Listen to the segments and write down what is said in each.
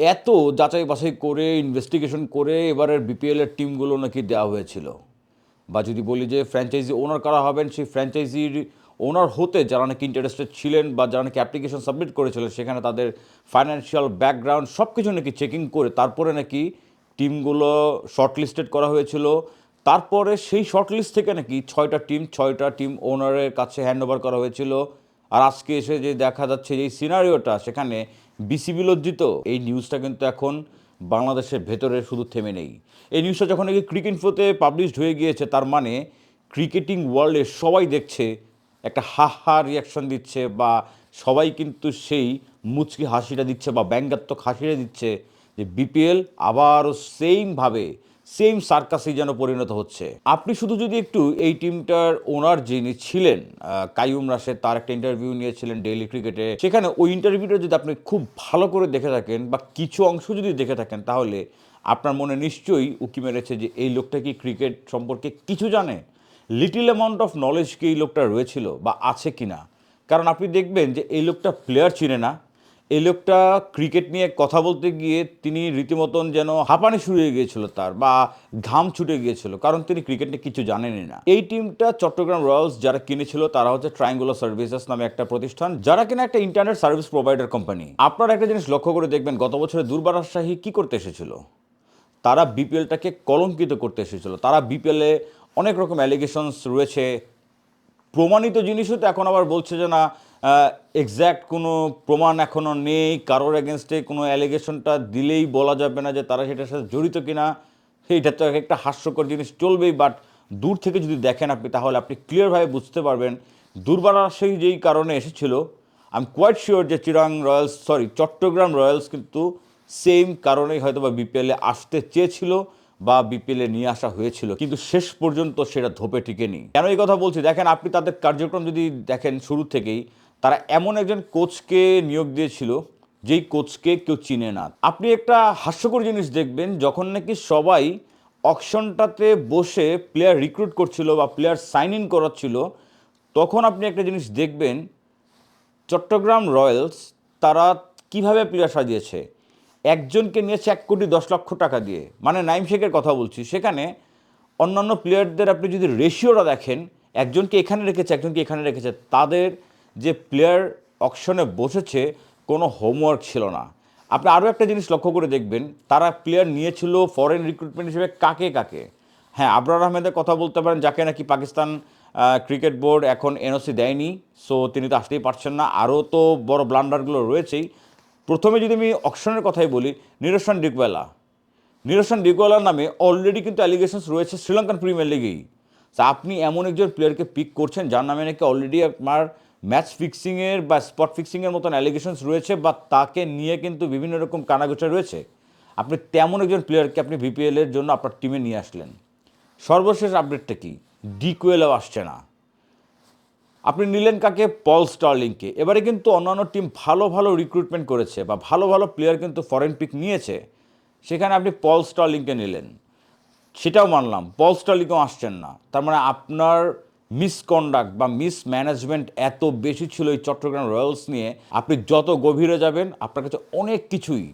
এত যাচাই বাছাই করে ইনভেস্টিগেশন করে এবারের বিপিএলের টিমগুলো নাকি দেওয়া হয়েছিল। বা যদি বলি যে ফ্র্যাঞ্চাইজি ওনার করা হবেন, সেই ফ্র্যাঞ্চাইজির ওনার হতে যারা নাকি ইন্টারেস্টেড ছিলেন বা যারা নাকি অ্যাপ্লিকেশন সাবমিট করেছিলেন, সেখানে তাদের ফাইন্যান্সিয়াল ব্যাকগ্রাউন্ড সব কিছু নাকি চেকিং করে তারপরে নাকি টিমগুলো শর্টলিস্টেড করা হয়েছিল। তারপরে সেই শর্টলিস্ট থেকে নাকি ছয়টা টিম ছয়টা টিম ওনারের কাছে হ্যান্ড করা হয়েছিল। আর আজকে এসে যে দেখা যাচ্ছে যে সিনারিওটা, সেখানে বিসিবি লজ্জিত। এই নিউজটা কিন্তু এখন বাংলাদেশের ভেতরে শুধু থেমে নেই। এই নিউজটা যখন নাকি ক্রিকেট ইনফোতে পাবলিশড হয়ে গিয়েছে, তার মানে ক্রিকেটিং ওয়ার্ল্ডে সবাই দেখছে, একটা হা হা রিয়াকশন দিচ্ছে বা সবাই কিন্তু সেই মুচকি হাসিটা দিচ্ছে বা ব্যঙ্গাত্মক হাসিটা দিচ্ছে যে বিপিএল আবারও সেমভাবে সেম সার্কাসে যেন পরিণত হচ্ছে। আপনি শুধু যদি একটু এই টিমটার ওনার যিনি ছিলেন আহ, কাইয়ুম রাশেদ তার একটা ইন্টারভিউ নিয়েছিলেন ডেইলি ক্রিকেটে সেখানে ওই ইন্টারভিউটা যদি আপনি খুব ভালো করে দেখে থাকেন বা কিছু অংশ যদি দেখে থাকেন তাহলে আপনার মনে নিশ্চয়ই উকি মেরেছে যে এই লোকটা কি ক্রিকেট সম্পর্কে কিছু জানে? লিটিল অ্যামাউন্ট অফ নলেজ কি এই লোকটা রয়েছিল বা আছে কি না কারণ আপনি দেখবেন যে এই লোকটা প্লেয়ার চিনে না এই লোকটা ক্রিকেট নিয়ে কথা বলতে গিয়ে তিনি রীতিমতন যেন হাঁপানি শুরু হয়ে গিয়েছিল তার বা ঘাম ছুটে গিয়েছিল, কারণ তিনি ক্রিকেট নিয়ে কিছু জানেনই না। এই টিমটা চট্টগ্রাম রয়্যালস যারা কিনেছিল তারা হচ্ছে ট্রায়াঙ্গুলার সার্ভিসেস নামে একটা প্রতিষ্ঠান, যারা কিনা একটা ইন্টারনেট সার্ভিস প্রোভাইডার কোম্পানি আপনারা একটা জিনিস লক্ষ্য করে দেখবেন, গত বছরে দুর্বার রাজশাহী কী করতে এসেছিল? তারা বিপিএলটাকে কলঙ্কিত করতে এসেছিল। তারা বিপিএলে অনেক রকম অ্যালিগেশনস রয়েছে। প্রমাণিত জিনিসও তো এখন আবার বলছে যে না এক্স্যাক্ট কোনো প্রমাণ এখনও নেই, কারোর এগেনস্টে কোনো অ্যালিগেশনটা দিলেই বলা যাবে না যে তারা সেটার সাথে জড়িত কিনা। সেইটা তো এক একটা হাস্যকর জিনিস চলবেই বাট দূর থেকে যদি দেখেন আপনি, তাহলে আপনি ক্লিয়ারভাবে বুঝতে পারবেন। দুর্বার সেই যেই কারণে এসেছিল আমি কোয়াইট শিওর যে চিরাং রয়্যালস সরি চট্টগ্রাম রয়্যালস কিন্তু সেম কারণেই হয়তো বা বিপিএলে আসতে চেয়েছিল বা বিপিএলে নিয়ে আসা হয়েছিল, কিন্তু শেষ পর্যন্ত সেটা ধোপে টিকেনি। কেন এই কথা বলছি? দেখেন, আপনি তাদের কার্যক্রম যদি দেখেন শুরু থেকেই তারা এমন একজন কোচকে নিয়োগ দিয়েছিল, যেই কোচকে কেউ চিনে না। আপনি একটা হাস্যকর জিনিস দেখবেন, যখন নাকি সবাই অকশনটাতে বসে প্লেয়ার রিক্রুট করছিল বা প্লেয়ার সাইন ইন করাচ্ছিল, তখন আপনি একটা জিনিস দেখবেন, চট্টগ্রাম রয়্যালস তারা কীভাবে প্লেয়ার সাজিয়েছে? একজনকে নিয়েছে এক কোটি দশ লক্ষ টাকা দিয়ে। মানে নাইম শেখের কথা বলছি, সেখানে অন্যান্য প্লেয়ারদের আপনি যদি রেশিওটা দেখেন, একজনকে এখানে রেখেছে, একজনকে এখানে রেখেছে, তাদের যে প্লেয়ার অকশনে বসেছে, কোনো হোমওয়ার্ক ছিল না। আপনি আরও একটা জিনিস লক্ষ্য করে দেখবেন, তারা প্লেয়ার নিয়েছিল ফরেন রিক্রুটমেন্ট হিসেবে কাকে কাকে। হ্যাঁ আবরার আহমেদের কথা বলতে পারেন, যাকে নাকি পাকিস্তান ক্রিকেট বোর্ড এখন এনওসি দেয়নি সো তিনি তো আসতেই পারছেন না। আরও তো বড় ব্লান্ডারগুলো রয়েছেই। প্রথমে যদি আমি অকশনের কথাই বলি, নিরসন ডিকওয়েলা নিরসন ডিকওয়ালার নামে অলরেডি কিন্তু অ্যালিগেশনস রয়েছে শ্রীলঙ্কান প্রিমিয়ার লিগেই তা আপনি এমন একজন প্লেয়ারকে পিক করছেন, যার নামে নাকি অলরেডি আপনার ম্যাচ ফিক্সিংয়ের বা স্পট ফিক্সিংয়ের মতন অ্যালিগেশনস রয়েছে বা তাকে নিয়ে কিন্তু বিভিন্ন রকম কানাগোচা রয়েছে। আপনি তেমন একজন প্লেয়ারকে আপনি বিপিএলের জন্য আপনার টিমে নিয়ে আসলেন। সর্বশেষ আপডেটটা কি? ডিকুয়েলও আসছে না। আপনি নিলেন কাকে? পল স্টার্লিংকে এবারে কিন্তু অন্যান্য টিম ভালো ভালো রিক্রুটমেন্ট করেছে বা ভালো ভালো প্লেয়ার কিন্তু ফরেন পিক নিয়েছে। সেখানে আপনি পল স্টার্লিংকে নিলেন। সেটাও মানলাম। পল স্টার্লিংও আসছেন না। তার মানে আপনার মিসকন্ডাক্ট বা মিস ম্যানেজমেন্ট এত বেশি ছিল এই চট্টগ্রাম রয়্যালস নিয়ে, আপনি যত গভীরে যাবেন, আপনার কাছে অনেক কিছুই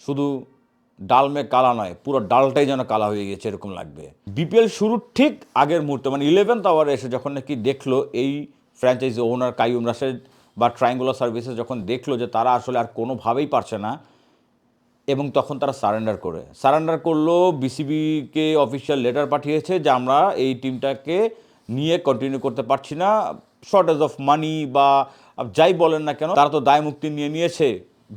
শুধু ডালমে কালা নয়, পুরো ডালটাই যেন কালা হয়ে গেছে এরকম লাগবে। বিপিএল শুরুর ঠিক আগের মুহূর্তে মানে ইলেভেন্থ আওয়ারে এসে যখন নাকি দেখল এই ফ্র্যাঞ্চাইজি ওনার কাইয়ুম রাশেদ বা ট্রায়াঙ্গুলার সার্ভিসেস যখন দেখল যে তারা আসলে আর কোনোভাবেই পারছে না, এবং তখন তারা সারেন্ডার করে। সারেন্ডার করল বিসিবিকে অফিসিয়াল লেটার পাঠিয়েছে যে আমরা এই টিমটাকে নিয়ে কন্টিনিউ করতে পারছি না। শর্টেজ অফ মানি বা যাই বলেন না কেন, তারা তো দায় মুক্তি নিয়ে নিয়েছে।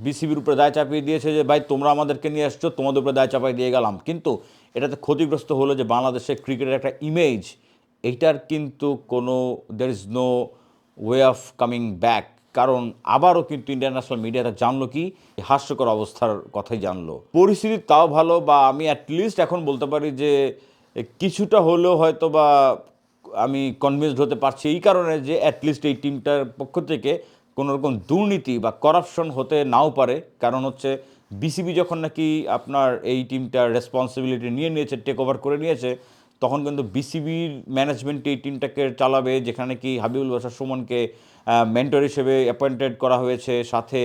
বিসিবির উপরে দায় চাপিয়ে দিয়েছে যে, ভাই, তোমরা আমাদেরকে নিয়ে আসছো, তোমাদের উপরে দায় চাপিয়ে দিয়ে গেলাম। কিন্তু এটাতে ক্ষতিগ্রস্ত হলো যে, বাংলাদেশের ক্রিকেটের একটা ইমেজ এইটার কিন্তু কোনো there is no way of coming back কারণ আবারও কিন্তু ইন্টারন্যাশনাল মিডিয়াটা জানলো কি হাস্যকর অবস্থার কথাই জানলো। পরিস্থিতি তাও ভালো বা আমি অ্যাটলিস্ট এখন বলতে পারি যে কিছুটা হলেও হয়তো বা আমি কনভিন্সড হতে পারছি এই কারণে যে অ্যাটলিস্ট এই টিমটার পক্ষ থেকে কোনো রকম দুর্নীতি বা করাপশন হতে নাও পারে। কারণ হচ্ছে বিসিবি যখন নাকি আপনার এই টিমটার রেসপন্সিবিলিটি নিয়ে নিয়েছে টেক ওভার করে নিয়েছে, তখন কিন্তু বিসিবির ম্যানেজমেন্ট এই টিমটাকে চালাবে, যেখানে কি হাবিবুল বাসার সুমনকে মেন্টর হিসেবে অ্যাপয়েন্টেড করা হয়েছে। সাথে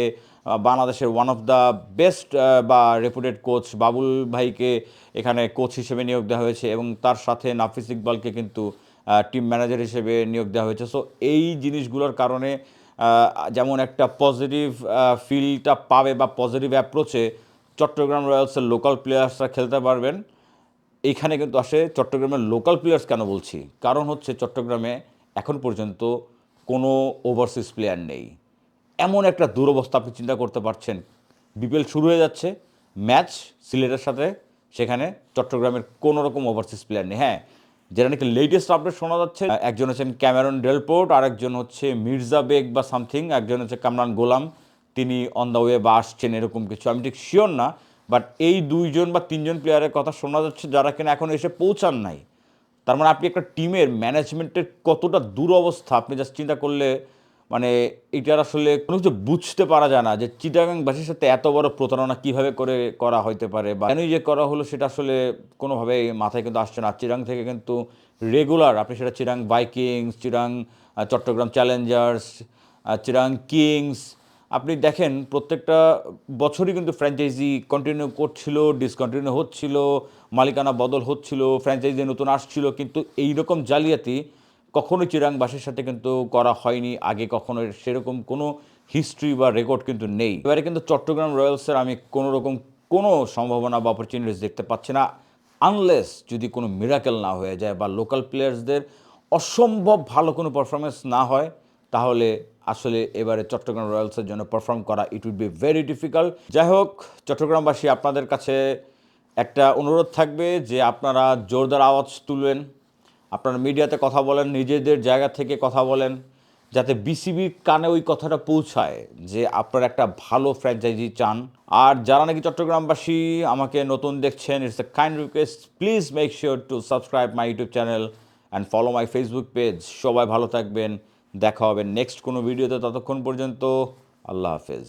বাংলাদেশের ওয়ান অফ দ্য বেস্ট বা রেপুটেড কোচ বাবুল ভাইকে এখানে কোচ হিসেবে নিয়োগ দেওয়া হয়েছে এবং তার সাথে নাফিস ইকবালকে কিন্তু টিম ম্যানেজার হিসেবে নিয়োগ দেওয়া হয়েছে। সো এই জিনিসগুলোর কারণে যেমন একটা পজিটিভ ফিলটা পাবে বা পজিটিভ অ্যাপ্রোচে চট্টগ্রাম রয়্যালসের লোকাল প্লেয়ার্সরা খেলতে পারবেন। এইখানে কিন্তু আসে চট্টগ্রামের লোকাল প্লেয়ার্স কেন বলছি? কারণ হচ্ছে চট্টগ্রামে এখন পর্যন্ত কোনো ওভারসিজ প্লেয়ার নেই। এমন একটা দুরবস্থা আপনি চিন্তা করতে পারছেন। বিপিএল শুরু হয়ে যাচ্ছে ম্যাচ সিলেটের সাথে, সেখানে চট্টগ্রামের কোনো রকম ওভারসিজ প্লেয়ার নেই। হ্যাঁ যেটা নাকি লেটেস্ট আপডেট শোনা যাচ্ছে। একজন হচ্ছেন ক্যামেরন ডেলপোর্ট আর একজন হচ্ছে মির্জা বেগ বা সামথিং একজন হচ্ছে কামরান গোলাম। তিনি অন দ্য ওয়ে বা আসছেন এরকম কিছু। আমি ঠিক শিওর না বাট এই দুইজন বা তিনজন প্লেয়ারের কথা শোনা যাচ্ছে যারা কিনা এখন এসে পৌঁছান নাই। তার মানে আপনি একটা টিমের ম্যানেজমেন্টের কতটা দুরবস্থা, আপনি জাস্ট চিন্তা করলে মানে এটার আসলে কোনো কিছু বুঝতে পারা যায় না যে চিটাগাংবাসীর সাথে এত বড় প্রতারণা কীভাবে করে করা হইতে পারে বা কেনই যে করা হলো সেটা আসলে কোনোভাবে মাথায় কিন্তু আসছে না। চিরাং থেকে কিন্তু রেগুলার আপনি সেটা চিরাং বাইকিংস চিরাং চট্টগ্রাম চ্যালেঞ্জার্স চিরাং কিংস আপনি দেখেন প্রত্যেকটা বছরই কিন্তু ফ্র্যাঞ্চাইজি কন্টিনিউ করছিল ডিসকন্টিনিউ হচ্ছিল, মালিকানা বদল হচ্ছিল ফ্র্যাঞ্চাইজি নতুন আসছিল, কিন্তু এই রকম জালিয়াতি কখনোই চিরাংবাসীর সাথে কিন্তু করা হয়নি, আগে কখনো সেরকম কোনো হিস্ট্রি বা রেকর্ড কিন্তু নেই। এবারে কিন্তু চট্টগ্রাম রয়্যালসের আমি কোনো রকম কোনো সম্ভাবনা বা অপরচুনিটিস দেখতে পাচ্ছি না আনলেস যদি কোনো মিরাকেল না হয়ে যায় বা লোকাল প্লেয়ার্সদের অসম্ভব ভালো কোনো পারফরমেন্স না হয়, তাহলে আসলে এবারে চট্টগ্রাম রয়্যালসের জন্য পারফর্ম করা it would be very difficult যাই হোক, চট্টগ্রামবাসী আপনাদের কাছে একটা অনুরোধ থাকবে যে আপনারা জোরদার আওয়াজ তুলবেন। আপনারা মিডিয়াতে কথা বলেন, নিজেদের জায়গা থেকে কথা বলেন, যাতে বিসিবির কানে ওই কথাটা পৌঁছায় যে আপনারা একটা ভালো ফ্র্যাঞ্চাইজি চান। আর যারা নাকি চট্টগ্রামবাসী আমাকে নতুন দেখছেন it's a kind request please make sure to subscribe my YouTube channel and follow my Facebook page সবাই ভালো থাকবেন, দেখা হবে নেক্সট কোনো ভিডিওতে ততক্ষণ পর্যন্ত, আল্লাহ হাফেজ।